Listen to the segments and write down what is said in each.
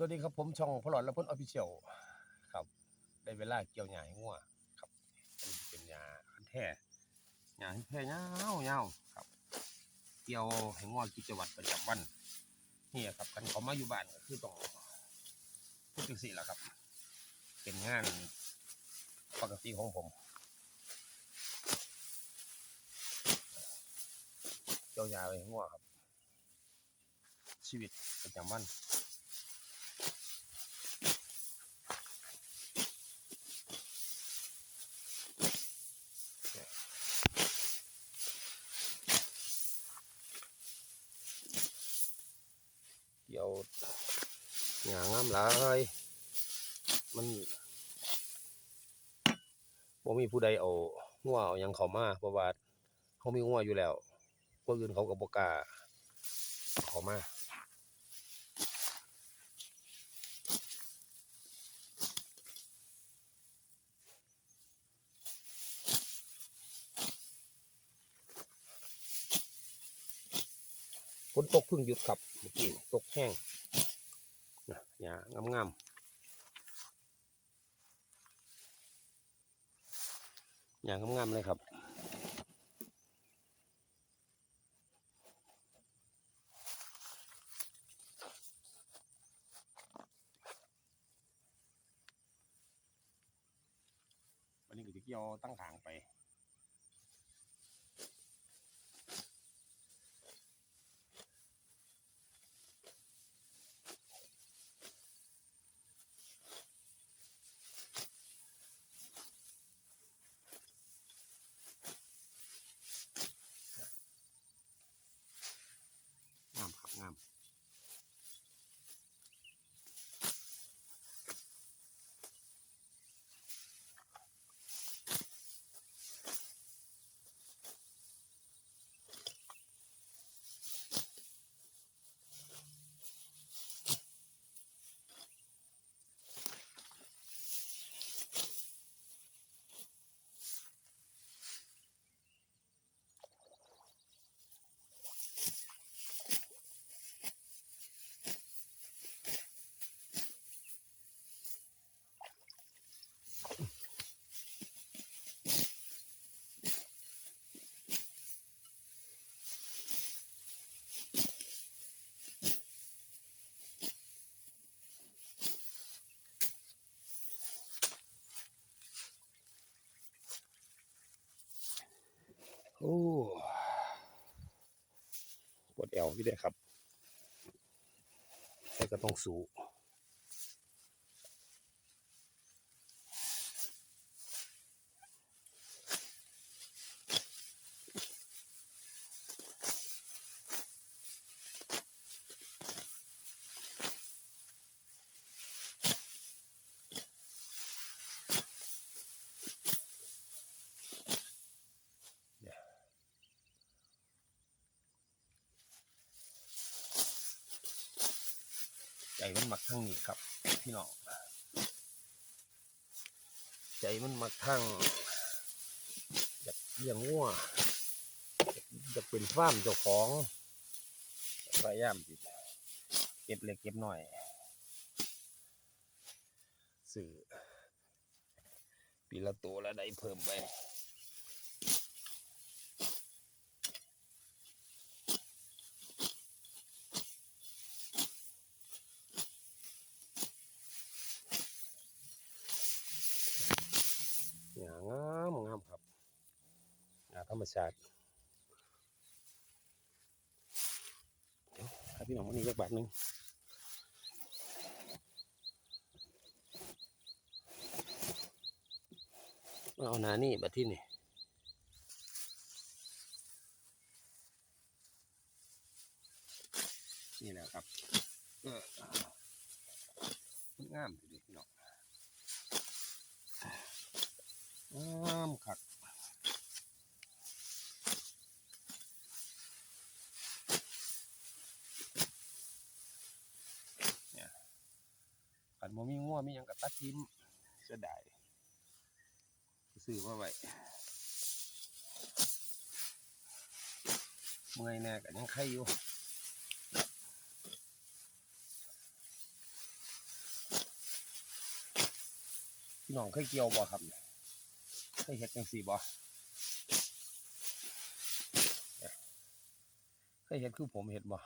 สวัสดีครับผมช่องพลอดและพ้นออฟฟิเชียลครับ ได้เวลาเกี่ยวหญ้าให้งัวครับอันนี้เป็นหญ้าคันแท้หญ้าคันแท้ยาวยาวๆครับ เกี่ยวให้งัวกิจวัตรประจำวันนี่ครับกันเขามาอยู่บ้านก็คือต้องพูดจังสี่ละครับ เป็นงานปกติของผมเกี่ยวหญ้าไว้ให้งัวครับ ชีวิตประจำวัน เอาหยางามหลายมันบ่มีผู้ใดเอางัวเอาอยังเขามาเพราะว่าเขามีงัวอยู่แล้วคนอื่นเขาก็บ่กล้าเอาเข้ามา นตกเพิ่งหยุดครับเมื่อกี้ตกแห้งนะหญ้างามๆหญ้างามๆเลยครับวันนี้ก็จะเกี่ยวตั้งทางไป งามครับงามโอ้ป วดเอวพี่ได้ครับแต่ก็ต้องสู้ มันมักทั้งนี้ครับ พี่น้องใจมันมักทั้งอยากเลี้ยงวัวอยากเป็นฟาร์มเจ้าของพยายามเก็บเล็กเก็บหน่อยสื่อปีละตัวละได้เพิ่มไป หญ้างามงามครับหญ้าธรรม ชาติเดี๋ยวให้พี่น้องมันนี่สักบาทหนึ่งเอาหนานี่บัดที่นี่นี่แหละครับงามดียวพี่น้องงามคัก นบ่มีงัวมีหยังก็ตัดทิมเสียดายซื้อมาไว้เมื่อยแน่ก็ยังไข่อยู่พี่น้องเคยเกี่ยวบ่ครับเคยเห็ดจังสีบ่เคยเห็ดคือผมเห็ดบ่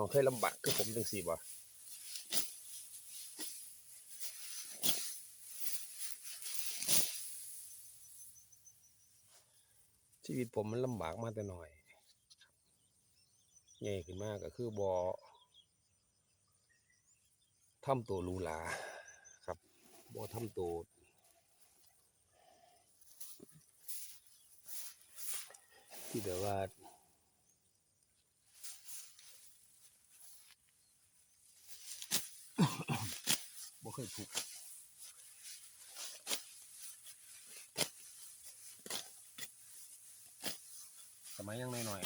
น้องเคยลำบากคือผมจังซี่บ่ชีวิตผมมันลำบากมาแต่น้อยใหญ่ขึ้นมากก็คือบ่ทำตัวหรูหราครับบ่ทำตัวที่แบบว่า บ่เคยทุกสมัยยังน้อย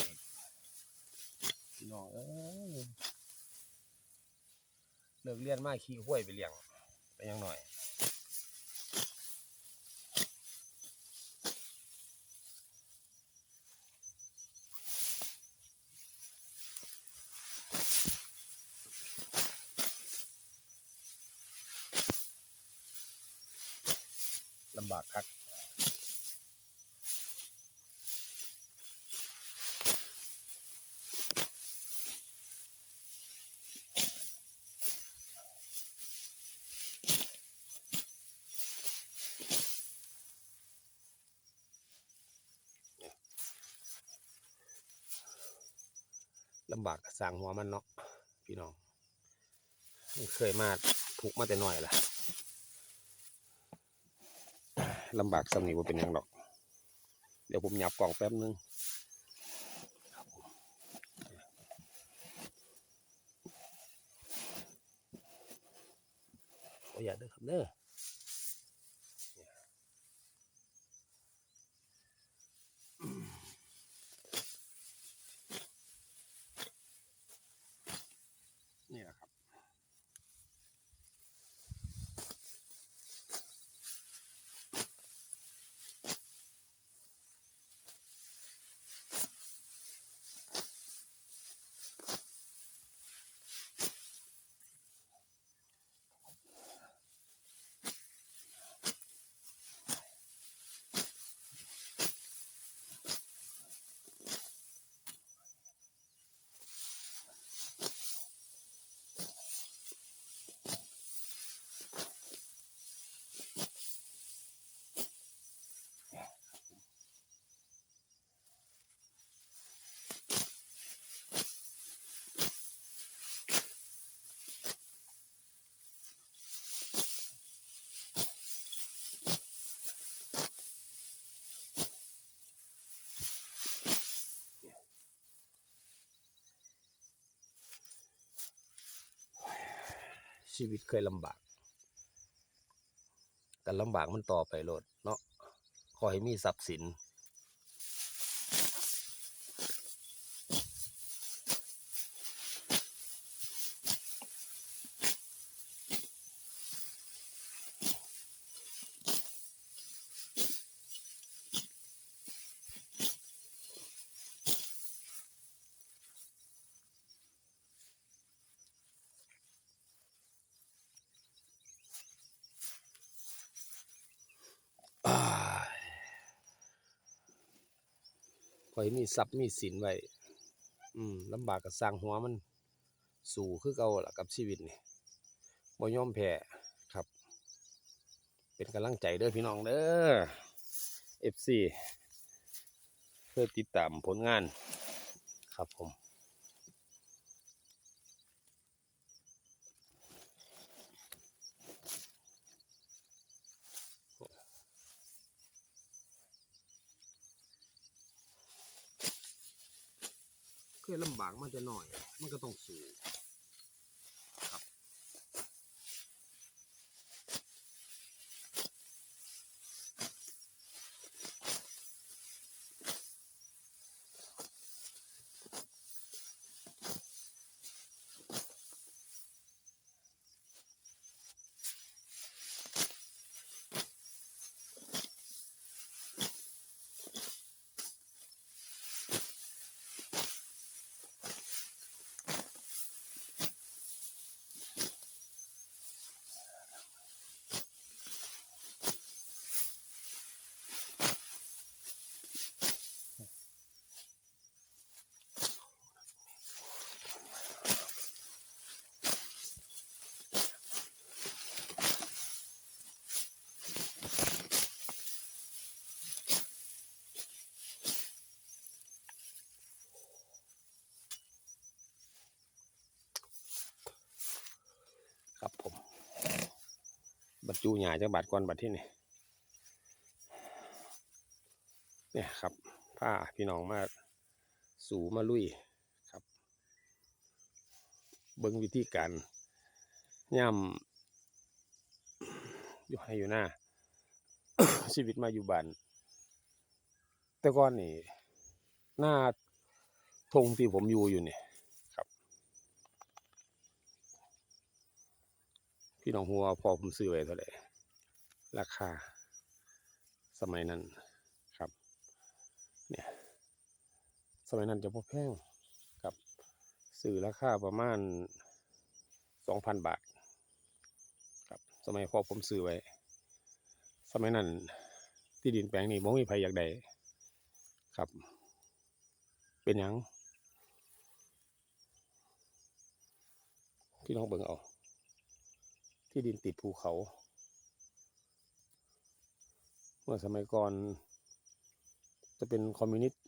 ๆพี่น้องเอ้ยเลิกเรียนมาขี่ห้วยไปเลี้ยงไปยังหน่อย ลำบากคักลำบากสร้างหัวมันเนาะพี่น้องเคยมาถูกมาแต่น้อยล่ะ ลำบากสำนีว่าเป็นยังหรอก เดี๋ยวผมหยับกล่องแป๊บนึงขออย่าเด้อครับเด้อ ชีวิตเคยลำบากแต่ลำบากมันต่อไปโลดเนาะขอให้มีทรัพย์สิน อให้มีทรัพย์มีสินไว้อืมลำบากกับสร้างหัวมันสู่คือเก่าล่ะกับชีวิตนี่บ่ยอมแพ้ครับ เป็นกำลังใจเด้อพี่น้องเด้อ FC เพื่อติดตามผลงานครับผม ยลำบากมันจะหน่อย มันก็ต้องสู้ จุหญ้าจังบาดก่อนบัดที่นี่เนี่ยครับผ้าพี่น้องมาสูมาลุยครับ เบิ่งวิธีการย่ำอยู่ให้อยู่หน้า ชีวิตมาอยู่บ้าน แต่ก่อนนี่ หน้าทงที่ผมอยู่อยู่เนี่ครับ พี่น้องหัวพอผมซื้อไว้เท่าไหร่ราคา สมัยนั้นครับ เนี่ย สมัยนั้นจะพอแพงครับซื้อราคาประมาณสองพันบาท ครับ สมัยพอผมซื้อไว้ สมัยนั้น ที่ดินแปลงนี้บ่มีใครอยากได้ครับ เป็นยังพี่น้องเบิ่งเอา ที่ดินติดภูเขา เมื่อสมัยก่อน จะเป็นคอมมิวนิสต์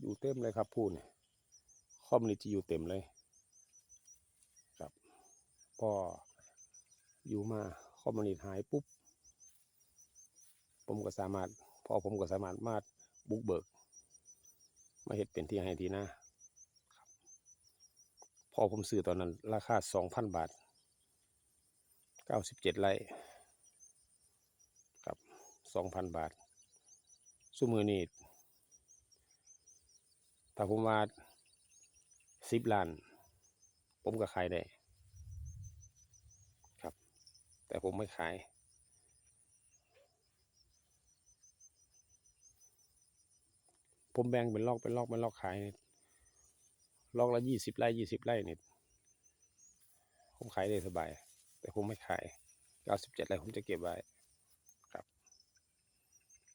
อยู่เต็มเลยครับพูดเนี่ยคอมมิวนิสต์จะอยู่เต็มเลยครับพออยู่มาคอมมิวนิสต์หายปุ๊บ ผมก็สามารถพอผมก็สามารถมาบุกเบิก มาเห็ดเป็นที่ให้ทีหน้าพอผมซื้อตอนนั้นราคาสองพันบาท เก้าสิบเจ็ดไร่ครับสองพันบาทสุมือนี้ถ้าผมว่าสิบล้าน ผมก็ขายได้ครับ แต่ผมไม่ขายผมแบ่งเป็นลอกเป็นลอกเป็นลอกขายลอกละยี่สิบไร่ยี่สิบไร่นี่ผมขายได้สบาย แต่ผมไม่ขาย 97ไร่ผมจะเก็บไว้ครับ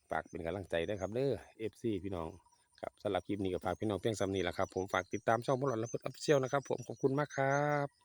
ฝากเป็นกำลังใจด้วยครับเด้อเอฟซีพี่น้องครับสำหรับคลิปนี้ก็ฝากพี่น้องเพียงสำนีแหละครับ ผมฝากติดตามช่องบอดและพุทธออฟฟิเชียลนะครับ ผมขอบคุณมากครับ